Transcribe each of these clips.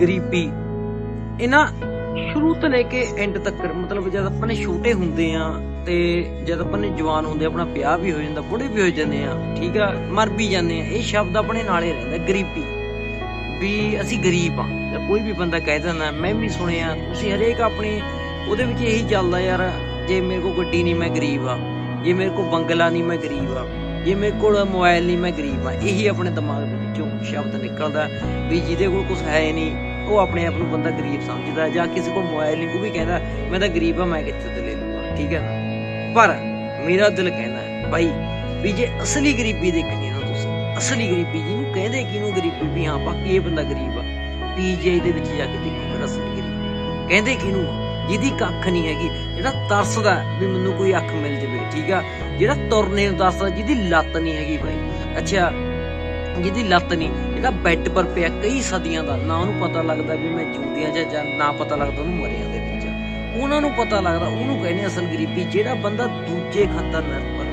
ਗਰੀਬੀ। ਇਹਨਾਂ ਸ਼ੁਰੂ ਤੋਂ ਲੈ ਕੇ ਐਂਡ ਤੱਕ, ਮਤਲਬ ਜਦ ਆਪਾਂ ਨੇ ਛੋਟੇ ਹੁੰਦੇ ਆ ਤੇ ਜਦ ਆਪਾਂ ਨੇ ਜਵਾਨ ਹੁੰਦੇ, ਆਪਣਾ ਵਿਆਹ ਵੀ ਹੋ ਜਾਂਦਾ, ਬੁੱਢੇ ਵੀ ਹੋ ਜਾਂਦੇ ਆ, ਠੀਕ ਆ, ਮਰ ਵੀ ਜਾਂਦੇ ਆ, ਇਹ ਸ਼ਬਦ ਆਪਣੇ ਨਾਲੇ ਰਹਿੰਦਾ, ਗਰੀਬੀ। ਵੀ ਅਸੀਂ ਗਰੀਬ ਆ ਕੋਈ ਵੀ ਬੰਦਾ ਕਹਿ ਦਿੰਦਾ, ਮੈਂ ਵੀ ਸੁਣਿਆ, ਤੁਸੀਂ ਹਰੇਕ ਆਪਣੇ, ਉਹਦੇ ਵਿੱਚ ਇਹੀ ਚੱਲਦਾ ਯਾਰ, ਜੇ ਮੇਰੇ ਕੋਲ ਗੱਡੀ ਨਹੀਂ, ਮੈਂ ਗਰੀਬ ਆ। ਜੇ ਮੇਰੇ ਕੋਲ ਬੰਗਲਾ ਨਹੀਂ, ਮੈਂ ਗਰੀਬ ਆ। ਜੇ ਮੇਰੇ ਕੋਲ ਮੋਬਾਈਲ ਨਹੀਂ ਮੈਂ ਗਰੀਬ ਆ ਇਹੀ ਆਪਣੇ ਦਿਮਾਗ ਦੇ ਵਿੱਚੋਂ ਸ਼ਬਦ ਨਿਕਲਦਾ ਵੀ ਜਿਹਦੇ ਕੋਲ ਕੁਝ ਹੈ ਨਹੀਂ ਉਹ ਆਪਣੇ ਆਪ ਨੂੰ ਬੰਦਾ ਗਰੀਬ ਸਮਝਦਾ ਜਾਂ ਕਿਸੇ ਕੋਲ ਮੋਬਾਈਲ ਨਹੀਂ ਉਹ ਵੀ ਕਹਿੰਦਾ ਮੈਂ ਤਾਂ ਗਰੀਬ ਆ ਮੈਂ ਕਿੱਥੇ ਤੇ ਲੈ ਲੂੰਗਾ ਠੀਕ ਹੈ ਨਾ? ਪਰ ਮੇਰਾ ਦਿਲ ਕਹਿੰਦਾ ਹੈ, ਭਾਈ ਵੀ ਜੇ ਅਸਲੀ ਗਰੀਬੀ ਦੇਖਣੀ ਨਾ ਤੁਸੀਂ ਅਸਲੀ ਗਰੀਬੀ ਜਿਹਨੂੰ ਕਹਿੰਦੇ ਕਿਹਨੂੰ ਗਰੀਬੀ ਵੀ ਹਾਂ ਬਾਕੀ ਇਹ ਬੰਦਾ ਗਰੀਬ ਆ। ਪੀਜੀਆਈ ਦੇ ਵਿੱਚ ਜਾ ਕੇ ਦੇਖੋ ਅਸਲੀ ਗਰੀਬੀ। ਕਹਿੰਦੇ ਕਿਹਨੂੰ ਆ? ਜਿਹਦੀ ਕੱਖ ਨਹੀਂ ਹੈਗੀ, ਜਿਹੜਾ ਤਰਸਦਾ ਵੀ ਮੈਨੂੰ ਕੋਈ ਅੱਖ ਮਿਲ ਜਵੇ, ਠੀਕ ਆ? ਜਿਹੜਾ ਤੁਰਨੇ ਨੂੰ ਦੱਸਦਾ, ਜਿਹਦੀ ਲੱਤ ਨਹੀਂ ਹੈਗੀ ਭਾਈ। ਅੱਛਾ, ਜਿਹਦੀ ਲੱਤ ਨਹੀਂ, ਜਿਹੜਾ ਬੈੱਡ ਪਰ ਪਿਆ ਕਈ ਸਦੀਆਂ ਦਾ, ਨਾ ਉਹਨੂੰ ਪਤਾ ਲੱਗਦਾ ਵੀ ਮੈਂ ਜਿਉਂਦਿਆਂ ਜਾਂ ਨਾ ਪਤਾ ਲੱਗਦਾ ਉਹਨੂੰ ਮਰਿਆਂ ਦੇ ਵਿੱਚ। ਉਹਨਾਂ ਨੂੰ ਪਤਾ ਲੱਗਦਾ, ਉਹਨੂੰ ਕਹਿੰਦੇ ਅਸਲ ਗਰੀਬੀ, ਜਿਹੜਾ ਬੰਦਾ ਦੂਜੇ ਖਤਰ ਨਿਰਭਰ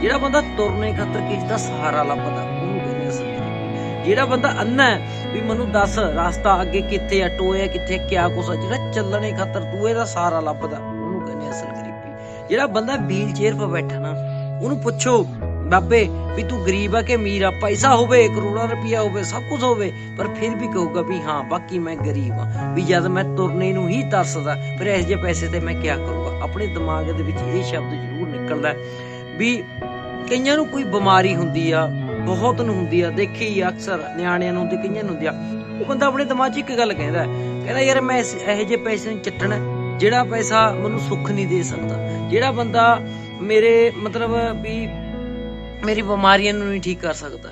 ਜਿਹੜਾ ਬੰਦਾ ਤੁਰਨੇ ਖਾਤਰ ਕਿਸੇ ਦਾ ਸਹਾਰਾ ਲੱਭਦਾ, ਉਹਨੂੰ ਜਿਹੜਾ ਬੰਦਾ ਅੰਨਾ ਹੈ, ਵੀ ਮੈਨੂੰ ਦੱਸ ਰਸਤਾ ਅੱਗੇ ਕਿੱਥੇ ਆ, ਟੋਏ ਕਿੱਥੇ ਕਿਆ ਕੁਛ ਆ, ਜਿਹੜਾ ਚੱਲਣੇ ਖਾਤਰ ਦੂਏ ਦਾ ਸਹਾਰਾ ਲੱਭਦਾ, ਉਹਨੂੰ ਕਹਿੰਦੇ ਅਸਲ ਗਰੀਬੀ। ਜਿਹੜਾ ਬੰਦਾ ਵੀਲ ਚੇਅਰ 'ਤੇ ਬੈਠਾ ਨਾ, ਉਹਨੂੰ ਪੁੱਛੋ, ਬਾਬੇ, ਵੀ ਤੂੰ ਗਰੀਬ ਆ ਕਿ ਅਮੀਰ ਆ? ਪੈਸਾ ਹੋਵੇ, ਕਰੋੜਾਂ ਰੁਪਇਆ ਹੋਵੇ, ਸਭ ਕੁਝ ਹੋਵੇ, ਪਰ ਫਿਰ ਵੀ ਕਹੂਗਾ ਵੀ ਹਾਂ, ਬਾਕੀ ਮੈਂ ਗਰੀਬ ਆ। ਵੀ ਜਦ ਮੈਂ ਤੁਰਨੇ ਨੂੰ ਹੀ ਤਰਸਦਾ, ਫਿਰ ਇਸ ਜਿਹੇ ਪੈਸੇ ਤੇ ਮੈਂ ਕਿਆ ਕਰੂੰਗਾ? ਆਪਣੇ ਦਿਮਾਗ ਦੇ ਵਿੱਚ ਇਹ ਸ਼ਬਦ ਜ਼ਰੂਰ ਨਿਕਲਦਾ ਵੀ ਕਈਆਂ ਨੂੰ ਕੋਈ ਬਿਮਾਰੀ ਹੁੰਦੀ ਆ ਬਹੁਤ ਨੂੰ ਹੁੰਦੀ ਆ, ਦੇਖੀ ਅਕਸਰ ਨਿਆਣਿਆਂ ਨੂੰ ਤੇ ਕਈਆਂ ਨੂੰ ਹੁੰਦੀ ਆ। ਉਹ ਬੰਦਾ ਆਪਣੇ ਦਿਮਾਗ 'ਚ ਇੱਕ ਗੱਲ ਕਹਿੰਦਾ ਕਹਿੰਦਾ ਯਾਰ ਮੈਂ ਇਸ- ਇਹੋ ਜਿਹੇ ਪੈਸੇ ਨੂੰ ਚੱਟਣਾ, ਜਿਹੜਾ ਪੈਸਾ ਮੈਨੂੰ ਸੁੱਖ ਨਹੀਂ ਦੇ ਸਕਦਾ। ਜਿਹੜਾ ਬੰਦਾ ਮੇਰੇ ਮਤਲਬ ਵੀ ਮੇਰੀ ਬਿਮਾਰੀਆਂ ਨੂੰ ਨਹੀਂ ਠੀਕ ਕਰ ਸਕਦਾ।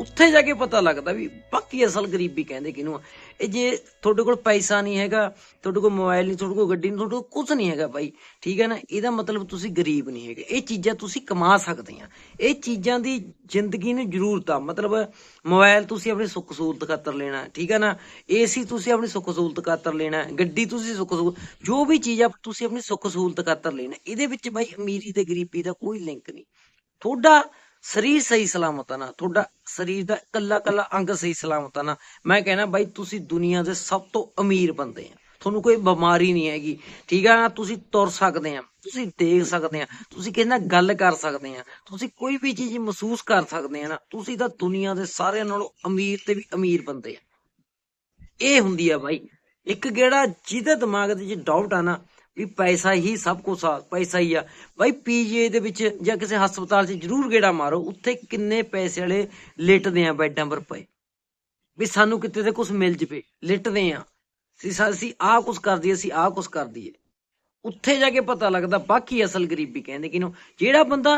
ਉੱਥੇ ਜਾ ਕੇ ਪਤਾ ਲੱਗਦਾ ਵੀ ਬਾਕੀ ਅਸਲ ਗਰੀਬੀ ਕਹਿੰਦੇ ਕਿਹਨੂੰ ਆ। ਇਹ ਜੇ ਤੁਹਾਡੇ ਕੋਲ ਪੈਸਾ ਨਹੀਂ ਹੈਗਾ, ਤੁਹਾਡੇ ਕੋਲ ਮੋਬਾਈਲ ਨਹੀਂ, ਤੁਹਾਡੇ ਕੋਲ ਗੱਡੀ ਨਹੀਂ, ਤੁਹਾਡੇ ਕੋਲ ਕੁਝ ਨਹੀਂ ਹੈਗਾ ਭਾਈ ਠੀਕ ਹੈ ਨਾ? ਇਹਦਾ ਮਤਲਬ ਤੁਸੀਂ ਗਰੀਬ ਨਹੀਂ ਹੈਗੇ। ਇਹ ਚੀਜ਼ਾਂ ਤੁਸੀਂ ਕਮਾ ਸਕਦੇ ਆ। ਇਹ ਚੀਜ਼ਾਂ ਦੀ ਜ਼ਿੰਦਗੀ ਨੂੰ ਜ਼ਰੂਰਤ ਆ। ਮਤਲਬ ਮੋਬਾਈਲ ਤੁਸੀਂ ਆਪਣੀ ਸੁੱਖ ਸਹੂਲਤ ਖਾਤਰ ਲੈਣਾ, ਠੀਕ ਹੈ ਨਾ? ਏਸੀ ਤੁਸੀਂ ਆਪਣੀ ਸੁੱਖ ਸਹੂਲਤ ਖਾਤਰ ਲੈਣਾ, ਗੱਡੀ ਤੁਸੀਂ ਸੁੱਖ ਸਹੂਲਤ ਜੋ ਵੀ ਚੀਜ਼ ਆ ਤੁਸੀਂ ਆਪਣੀ ਸੁੱਖ ਸਹੂਲਤ ਖਾਤਰ ਲੈਣਾ। ਇਹਦੇ ਵਿੱਚ ਭਾਈ ਅਮੀਰੀ ਤੇ ਗਰੀਬੀ ਦਾ ਕੋਈ ਲਿੰਕ ਨਹੀਂ। ਤੁਹਾਡਾ ਸਰੀਰ ਸਹੀ ਸਲਾਮਤ ਆ ਨਾ, ਤੁਹਾਡਾ ਸਰੀਰ ਦਾ ਕੱਲਾ ਕੱਲਾ ਅੰਗ ਸਹੀ ਸਲਾਮਤ ਆ ਨਾ। ਮੈਂ ਕਹਿਣਾ ਬਾਈ, ਤੁਸੀਂ ਦੁਨੀਆ ਦੇ ਸਭ ਤੋਂ ਅਮੀਰ ਬੰਦੇ ਆ। ਤੁਹਾਨੂੰ ਕੋਈ ਬਿਮਾਰੀ ਨਹੀਂ ਹੈਗੀ, ਠੀਕ ਆ? ਤੁਸੀਂ ਤੁਰ ਸਕਦੇ ਆ, ਤੁਸੀਂ ਦੇਖ ਸਕਦੇ ਆ, ਤੁਸੀਂ ਕਿਸੇ ਨਾਲ ਗੱਲ ਕਰ ਸਕਦੇ ਆ, ਤੁਸੀਂ ਕੋਈ ਵੀ ਚੀਜ਼ ਮਹਿਸੂਸ ਕਰ ਸਕਦੇ ਆ ਨਾ, ਤੁਸੀਂ ਤਾਂ ਦੁਨੀਆ ਦੇ ਸਾਰਿਆਂ ਨਾਲੋਂ ਅਮੀਰ ਤੇ ਵੀ ਅਮੀਰ ਬੰਦੇ ਆ। ਇਹ ਹੁੰਦੀ ਆ ਬਾਈ, ਇੱਕ ਗੇੜਾ ਜਿਹਦੇ ਦਿਮਾਗ ਦੇ ਵਿੱਚ ਡਾਊਟ ਆ ਨਾ ਵੀ ਪੈਸਾ ਹੀ ਸਭ ਕੁਝ ਆ, ਪੈਸਾ ਹੀ ਆ। ਬਾਈ ਪੀਜੀਏ ਦੇ ਵਿੱਚ ਜਾਂ ਕਿਸੇ ਹਸਪਤਾਲ 'ਚ ਜ਼ਰੂਰ ਗੇੜਾ ਮਾਰੋ, ਉੱਥੇ ਕਿੰਨੇ ਪੈਸੇ ਵਾਲੇ ਲੇਟਦੇ ਆ ਬੈੱਡਾਂ 'ਪਰ ਪਏ। ਵੀ ਸਾਨੂੰ ਕਿਤੇ ਤੇ ਕੁਝ ਮਿਲ ਜਵੇ, ਲਿਟਦੇ ਆ। ਅਸੀਂ ਆਹ ਕੁਝ ਕਰਦੀ ਅਸੀਂ ਆਹ ਕੁਝ ਕਰਦੀ ਏ ਉੱਥੇ ਜਾ ਕੇ ਪਤਾ ਲੱਗਦਾ, ਬਾਕੀ ਅਸਲ ਗਰੀਬੀ ਕਹਿੰਦੇ ਕਿਨੂੰ ਜਿਹੜਾ ਬੰਦਾ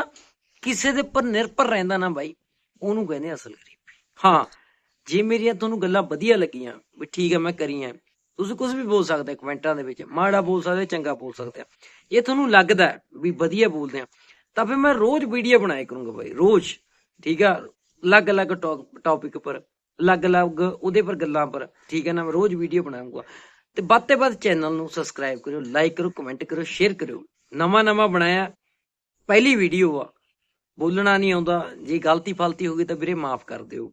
ਕਿਸੇ ਦੇ ਉੱਪਰ ਨਿਰਭਰ ਰਹਿੰਦਾ ਨਾ ਬਾਈ, ਉਹਨੂੰ ਕਹਿੰਦੇ ਅਸਲ ਗਰੀਬੀ। ਹਾਂ, ਜੇ ਮੇਰੀਆਂ ਤੁਹਾਨੂੰ ਗੱਲਾਂ ਵਧੀਆ ਲੱਗੀਆਂ, ਵੀ ਠੀਕ ਹੈ ਮੈਂ ਕਰੀਆਂ। ਤੁਸੀਂ ਕੁਝ ਵੀ ਬੋਲ ਸਕਦੇ ਹੋ ਕਮੈਂਟਾਂ ਦੇ ਵਿੱਚ, ਮਾੜਾ ਬੋਲ ਸਕਦੇ, ਚੰਗਾ ਬੋਲ ਸਕਦੇ ਆ। ਜੇ ਤੁਹਾਨੂੰ ਲੱਗਦਾ ਵੀ ਵਧੀਆ ਬੋਲਦੇ ਆ, ਤਾਂ ਫਿਰ ਮੈਂ ਰੋਜ਼ ਵੀਡੀਓ ਬਣਾਇਆ ਕਰੂੰਗਾ ਬਾਈ, ਰੋਜ਼, ਠੀਕ ਆ? ਅਲੱਗ-ਅਲੱਗ ਟੌਪਿਕ ਪਰ, ਅਲੱਗ-ਅਲੱਗ ਉਹਦੇ ਪਰ ਗੱਲਾਂ ਪਰ, ਠੀਕ ਹੈ ਨਾ, ਮੈਂ ਰੋਜ਼ ਵੀਡੀਓ ਬਣਾਉਂਗਾ। ਤੇ ਵੱਧ ਤੇ ਵੱਧ ਚੈਨਲ ਨੂੰ ਸਬਸਕ੍ਰਾਈਬ ਕਰਿਓ ਲਾਈਕ ਕਰੋ ਕਮੈਂਟ ਕਰੋ ਸ਼ੇਅਰ ਕਰਿਓ। ਨਵਾਂ ਨਵਾਂ ਬਣਾਇਆ, ਪਹਿਲੀ ਵੀਡੀਓ ਆ। ਬੋਲਣਾ ਨਹੀਂ ਆਉਂਦਾ, ਜੇ ਗਲਤੀ ਫਲਤੀ ਹੋ ਗਈ ਤਾਂ ਵੀਰੇ ਮਾਫ ਕਰ ਦਿਓ।